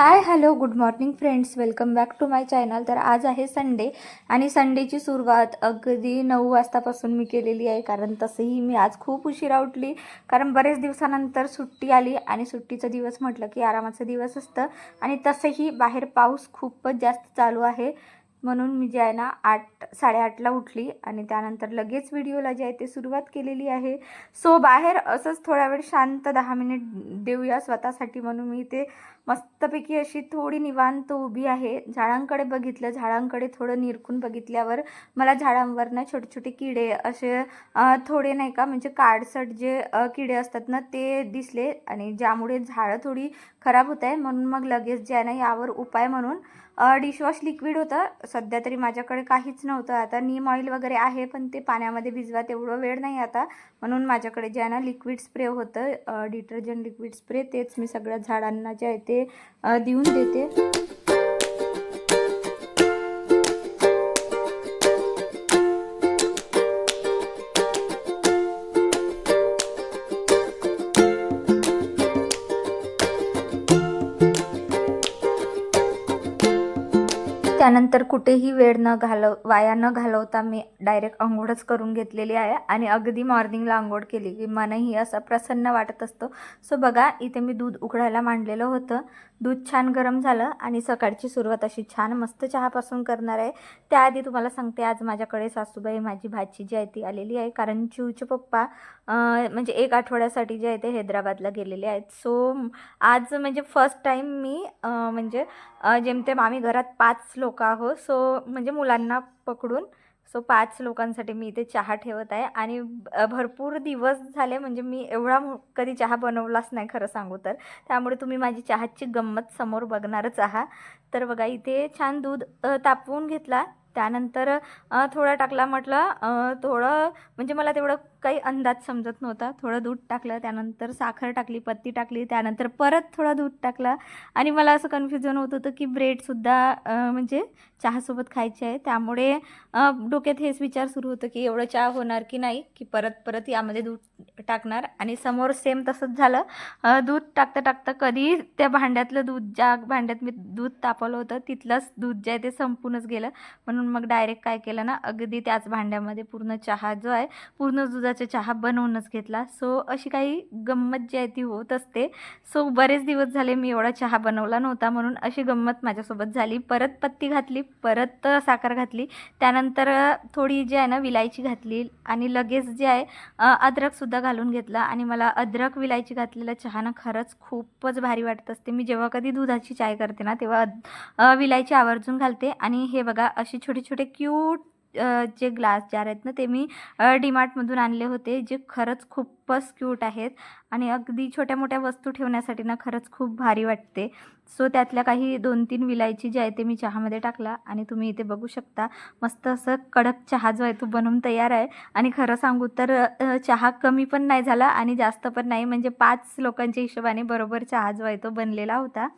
Hi hello good morning friends. Welcome back to my channel. तर आज आहे Sunday आणि संडेची सुरुवात अगदी नऊ वाजतापासून मी केलेली आहे कारण तसंही मी आज खूप उशिरा उठली कारण बरेच दिवसानंतर सुट्टी आली आणि सुट्टीचा दिवस म्हटलं की आरामाचा दिवस असतं. आणि तसंही बाहेर पाऊस खूपच जास्त चालू आहे. म्हणून मी जे आहे ना आठ साडेआठला उठली आणि त्यानंतर लगेच व्हिडिओला जे आहे ते सुरुवात केलेली आहे. सो बाहेर असंच थोडा वेळ शांत दहा मिनिट देऊया स्वतःसाठी म्हणून मी ते मस्तपैकी अशी थोडी निवांत उभी आहे. झाडांकडे बघितलं झाडांकडे थोडं निरखून बघितल्यावर मला झाडांवर ना छोटे छोटे किडे असे थोडे नाही का म्हणजे काडसट जे किडे असतात ना ते दिसले आणि ज्यामुळे झाडं थोडी खराब होत आहे. म्हणून मग लगेच जे आहे ना यावर उपाय म्हणून डिशवॉश लिक्विड होतं. सध्या तरी माझ्याकडे काहीच नव्हतं. आता नीम ऑइल वगैरे आहे पण ते पाण्यामध्ये भिजवा तेवढं वेळ नाही आता. म्हणून माझ्याकडे जे आहे ना लिक्विड स्प्रे होतं. डिटर्जंट लिक्विड स्प्रे तेच मी सगळ्या झाडांना जे आहे ते देऊन देते. त्यानंतर कुठेही वेळ न घालव वाया न घालवता मी डायरेक्ट आंघोळच करून घेतलेली आहे आणि अगदी मॉर्निंगला आंघोळ केली. की मनही असं प्रसन्न वाटत असतो. सो बघा इथे मी दूध उकडायला मांडलेलं होतं. दूध छान गरम झालं आणि सकाळची सुरुवात अशी छान मस्त चहापासून करणार आहे. त्याआधी तुम्हाला सांगते आज माझ्याकडे सासूबाई माझी भाची जी आहे ती आलेली आहे. कारण चिवचे पप्पा म्हणजे एक आठवड्यासाठी जे आहे ते हैदराबादला गेलेले आहेत. सो आज म्हणजे फर्स्ट टाईम मी म्हणजे जेमतेम आम्ही घरात पाच लोक आहोत. सो म्हणजे मुलांना पकडून सो पाच लोकांसाठी मी इथे चहा ठेवत आहे. आणि भरपूर दिवस झाले म्हणजे मी एवढा कधी चहा बनवलाच नाही खरं सांगू तर. त्यामुळे तुम्ही माझी चहाची गंमत समोर बघणारच आहात. तर बघा इथे छान दूध तापवून घेतला. त्यानंतर थोडा टाकला म्हटलं थोडं म्हणजे मला तेवढं काही अंदाज समजत नव्हता. थोडं दूध टाकलं त्यानंतर साखर टाकली पत्ती टाकली त्यानंतर परत थोडं दूध टाकलं. आणि मला असं कन्फ्युजन होत होतं की ब्रेडसुद्धा म्हणजे चहासोबत खायचे आहे. त्यामुळे डोक्यात हेच विचार सुरू होतं की एवढं चहा होणार की नाही की परत परत यामध्ये दूध टाकणार. आणि समोर सेम तसंच झालं. दूध टाकता टाकता कधी त्या भांड्यातलं दूध ज्या भांड्यात मी दूध तापवलं होतं तिथलंच दूध जे आहे ते संपूनच गेलं. म्हणून मग डायरेक्ट काय केलं ना अगदी त्याच भांड्यामध्ये पूर्ण चहा जो आहे पूर्ण दुधाचा चहा बनवूनच घेतला. सो अशी काही गंमत जी आहे ती होत असते. सो बरेच दिवस झाले मी एवढा चहा बनवला नव्हता म्हणून अशी गंमत माझ्यासोबत झाली. परत पत्ती घातली परत साखर घातली. त्यानंतर थोडी जी आहे ना विलायची घातली आणि लगेच जे आहे अद्रकसुद्धा घालून घेतला आणि मला अद्रक विलायची घातलेला चहा ना खरंच खूपच भारी वाटत असते. मी जेव्हा कधी दुधाची चाय करते ना तेव्हा अद- विलायची आवर्जून घालते. आणि हे बघा असे छोटे छोटे क्यूट जे ग्लास जार आहेत ना ते मी डीमार्टमधून आणले होते जे खरंच खूपच क्यूट आहेत आणि अगदी छोट्या मोठ्या वस्तू ठेवण्यासाठी ना खरंच खूप भारी वाटते. सो त्यातल्या काही दोन तीन विलायची जे आहे ते मी चहामध्ये टाकला आणि तुम्ही इथे बघू शकता मस्त असं कडक चहा जो आहे तो बनवून तयार आहे. आणि खरं सांगू तर चहा कमी पण नाही झाला आणि जास्त पण नाही म्हणजे पाच लोकांच्या हिशोबाने बरोबर चहा जो आहे तो बनलेला होता.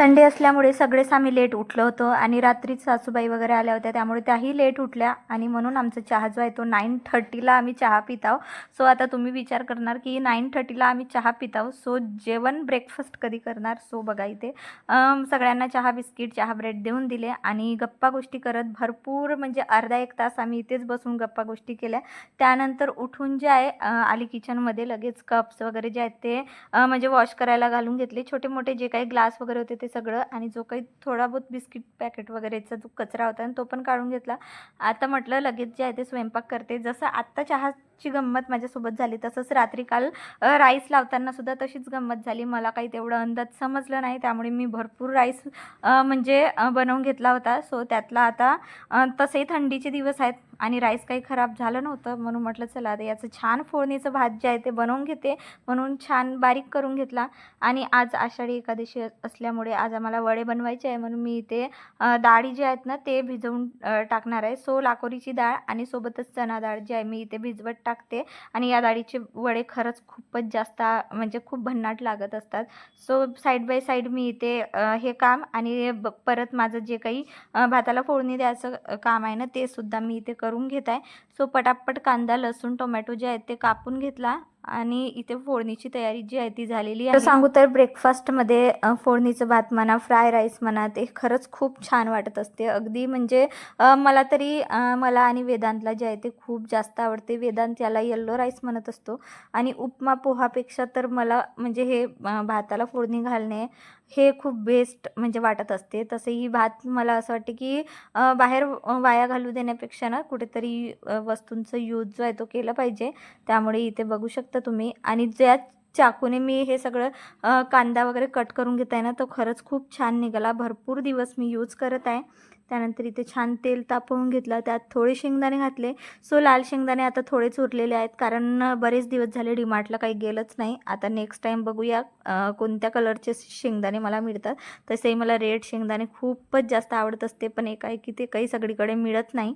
संडे असल्यामुळे सगळेच आम्ही लेट उठलो होतो आणि रात्रीच सासूबाई वगैरे आल्या होत्या त्यामुळे त्याही लेट उठल्या. आणि म्हणून आमचा चहा जो आहे तो नाईन थर्टीला आम्ही चहा पित आहोत सो आता तुम्ही विचार करणार की नाईन थर्टीला आम्ही चहा पित आहोत सो जेवण ब्रेकफास्ट कधी करणार? सो बघा इथे. सगळ्यांना चहा बिस्किट चहा ब्रेड देऊन दिले आणि गप्पा गोष्टी करत भरपूर म्हणजे अर्धा एक तास आम्ही इथेच बसून गप्पा गोष्टी केल्या. त्यानंतर उठून जे आहे आली किचनमध्ये लगेच कप्स वगैरे जे आहेत ते म्हणजे वॉश करायला घालून घेतले. छोटे मोठे जे काही ग्लास वगैरे होते ते सगळं आणि जो काही थोडा बहुत बिस्किट पॅकेट वगैरेचा जो कचरा होता आणि तो पण काढून घेतला. आता म्हटलं लगेच जे आहे ते स्वयंपाक करते. जसं आत्ता चहा ची गंमत माझ्यासोबत झाली. तसंच रात्री काल राईस लावताना सुद्धा तशीच गंमत झाली. मला काही तेवढं अंदाज समजलं नाही. त्यामुळे मी भरपूर राईस म्हणजे बनवून घेतला होता. सो त्यातला आता तसेही थंडीचे दिवस आहेत आणि राईस काही खराब झालं नव्हतं. म्हणून म्हटलं चला आता याचं छान फोडणीचं भात जे आहे ते बनवून घेते. म्हणून छान बारीक करून घेतला. आणि आज आषाढी एकादशी असल्यामुळे आज आम्हाला वडे बनवायचे आहे. म्हणून मी इथे डाळी जे आहेत ना ते भिजवून टाकणार आहे. सो लाकोरीची डाळ आणि सोबतच चणा डाळ जी आहे मी इथे भिजवत टाक टाकते. आणि या डाळीचे वडे खरंच खूपच जास्त म्हणजे खूप भन्नाट लागत असतात. सो साईड बाय साईड मी इथे हे काम आणि ब- परत माझं जे काही भाताला फोडणी द्यायचं काम आहे ना ते सुद्धा मी इथे करून घेत आहे. सो पटापट कांदा लसूण टोमॅटो जे आहेत ते कापून घेतला. आणि इथे फोडणीची तयारी जी आहे ती झालेली आहे. सांगू तर ब्रेकफास्टमध्ये फोडणीचं भात म्हणा फ्राय राईस म्हणा ते खरंच खूप छान वाटत असते. अगदी म्हणजे मला तरी मला आणि वेदांतला जे आहे ते खूप जास्त आवडते. वेदांत याला येल्लो राईस म्हणत असतो. आणि उपमा पोहापेक्षा तर मला म्हणजे हे भाताला फोडणी घालणे हे खूप बेस्ट म्हणजे वाटत असते. तसंही भात मला असं वाटते की बाहेर वाया घालू देण्यापेक्षा ना कुठेतरी वस्तूंचा यूज जो आहे तो केला पाहिजे. त्यामुळे इथे बघू शकता तुम्ही. आणि ज्या चाकूने मी हे सगळं कांदा वगैरे कट करून घेत आहे ना तो खरंच खूप छान निघाला. भरपूर दिवस मी यूज करत आहे. त्यानंतर इथे छान तेल तापवून घेतलं. त्यात थोडे शेंगदाणे घातले. सो लाल शेंगदाणे आता थोडेच उरलेले आहेत कारण बरेच दिवस झाले डिमार्टला काही गेलंच नाही. आता नेक्स्ट टाईम बघूया कोणत्या कलरचे शेंगदाणे मला मिळतात. तसेही मला रेड शेंगदाणे खूपच जास्त आवडत असते पण एकाएकी ते काही सगळीकडे मिळत नाही.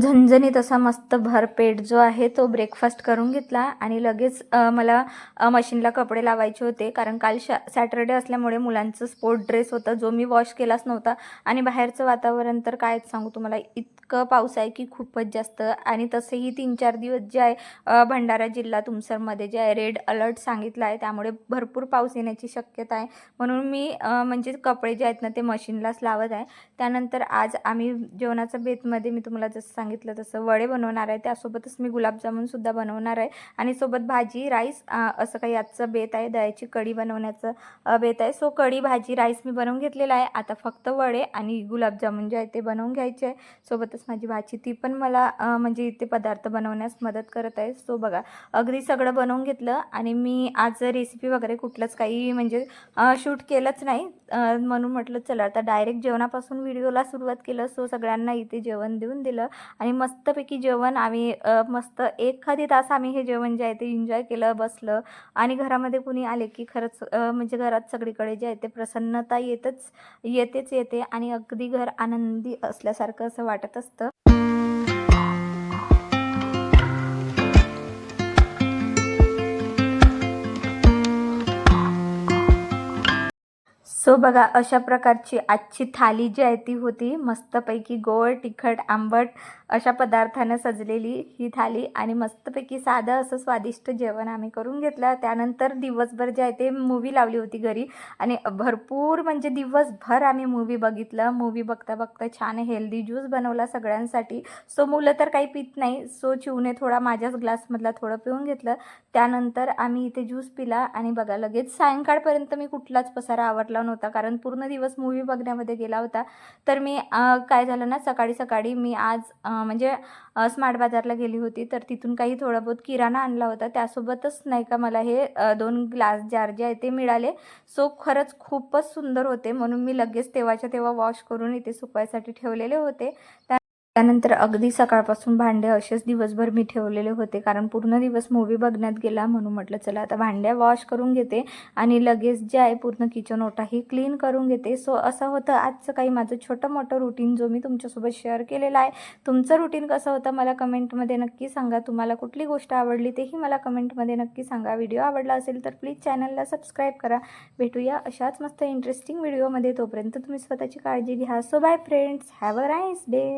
झणझणीत असा मस्त भरपेट जो आहे तो ब्रेकफास्ट करून घेतला आणि लगेच मला मशीनला कपडे लावायचे होते. कारण काल शा सॅटर्डे असल्यामुळे मुलांचं स्पोर्ट ड्रेस होता जो मी वॉश केलाच नव्हता. आणि बाहेरचं वातावरण तर काय सांगू तुम्हाला इतकं पाऊस आहे की खूपच जास्त. आणि तसेही तीन चार दिवस जे आहे भंडारा जिल्हा तुमसरमध्ये जे आहे रेड अलर्ट सांगितला आहे. त्यामुळे भरपूर पाऊस येण्याची शक्यता आहे. म्हणून मी म्हणजे कपडे जे आहेत ना ते मशीनलाच लावत आहे. त्यानंतर आज आम्ही जेवणाच्या बेतमध्ये मी तुम्हाला जसं सांगितलं तसं. वडे बनवणार आहे. त्यासोबतच मी गुलाबजामुनसुद्धा बनवणार आहे. आणि सोबत भाजी राईस असं काही आजचं बेत आहे. दह्याची कढी बनवण्याचं बेत आहे. सो कढी भाजी राईस मी बनवून घेतलेला आहे. आता फक्त वडे आणि गुलाबजामुन जे आहे ते बनवून घ्यायचे आहे. सोबतच माझी भाजी ती पण मला म्हणजे इथे पदार्थ बनवण्यास मदत करत आहे. सो बघा अगदी सगळं बनवून घेतलं आणि मी आज रेसिपी वगैरे कुठलंच काही म्हणजे शूट केलंच नाही. म्हणून म्हटलं चला आता डायरेक्ट जेवणापासून व्हिडिओला सुरुवात केलं. सो सगळ्यांना इथे जेवण देऊन दिलं. आणि मस्तपैकी जेवण आम्ही मस्त एखादी तास आम्ही हे जेवण जे आहे ते एन्जॉय केलं बसलं. आणि घरामध्ये कुणी आले की खरंच म्हणजे घरात सगळीकडे जे आहे ते प्रसन्नता येतच येतेच येते आणि अगदी घर आनंदी असल्यासारखं असं वाटत असतं. सो बघा अशा प्रकारची आजची थाली जी आहे ती होती मस्तपैकी गोड तिखट आंबट अशा पदार्थानं सजलेली ही थाली आणि मस्तपैकी साधं असं स्वादिष्ट जेवण आम्ही करून घेतलं. त्यानंतर दिवसभर जे आहे ते मूवी लावली होती घरी. आणि भरपूर म्हणजे दिवसभर आम्ही मूवी बघितलं. मूवी बघता बघता छान हेल्दी ज्यूस बनवला सगळ्यांसाठी. सो मुलं तर काही पित नाही. सो चिवने थोडा माझ्याच ग्लासमधला थोडं पिऊन घेतलं. त्यानंतर आम्ही इथे ज्यूस पिला आणि बघा लगेच सायंकाळपर्यंत मी कुठलाच पसारा आवरला नव्हता. कारण पूर्ण दिवस मूवी बघण्यामध्ये गेला होता. तर मी काय झालं ना सकाळी सकाळी मी आज म्हणजे स्मार्ट बाजारला गेली होती तर तिथून काही थोडा बहुत किराणा आणला होता. त्यासोबतच नाही का मला हे दोन ग्लास जार जे आहे ते मिळाले. सो खरंच खूपच सुंदर होते. म्हणून मी लगेच तेव्हाच्या तेव्हा वॉश करून इथे सुकवायसाठी ठेवलेले होते. त्या त्यानंतर अगदी सकाळपासून भांडे असेच दिवसभर मी ठेवलेले होते कारण पूर्ण दिवस मूवी बघण्यात गेला म्हणून म्हटलं चला आता भांड्या वॉश करून घेते आणि लगेच जे आहे पूर्ण किचन ओटाही क्लीन करून घेते. सो असं होतं. आजचं काही माझं छोटं मोठं रुटीन जो मी तुमच्यासोबत शेअर केलेला आहे तुमचं रुटीन कसं होतं मला कमेंटमध्ये नक्की सांगा. तुम्हाला कुठली गोष्ट आवडली तेही मला कमेंटमध्ये नक्की सांगा. व्हिडिओ आवडला असेल तर प्लीज चॅनलला सबस्क्राईब करा. भेटूया अशाच मस्त इंटरेस्टिंग व्हिडिओमध्ये तोपर्यंत तुम्ही स्वतःची काळजी घ्या. So bye friends have a nice day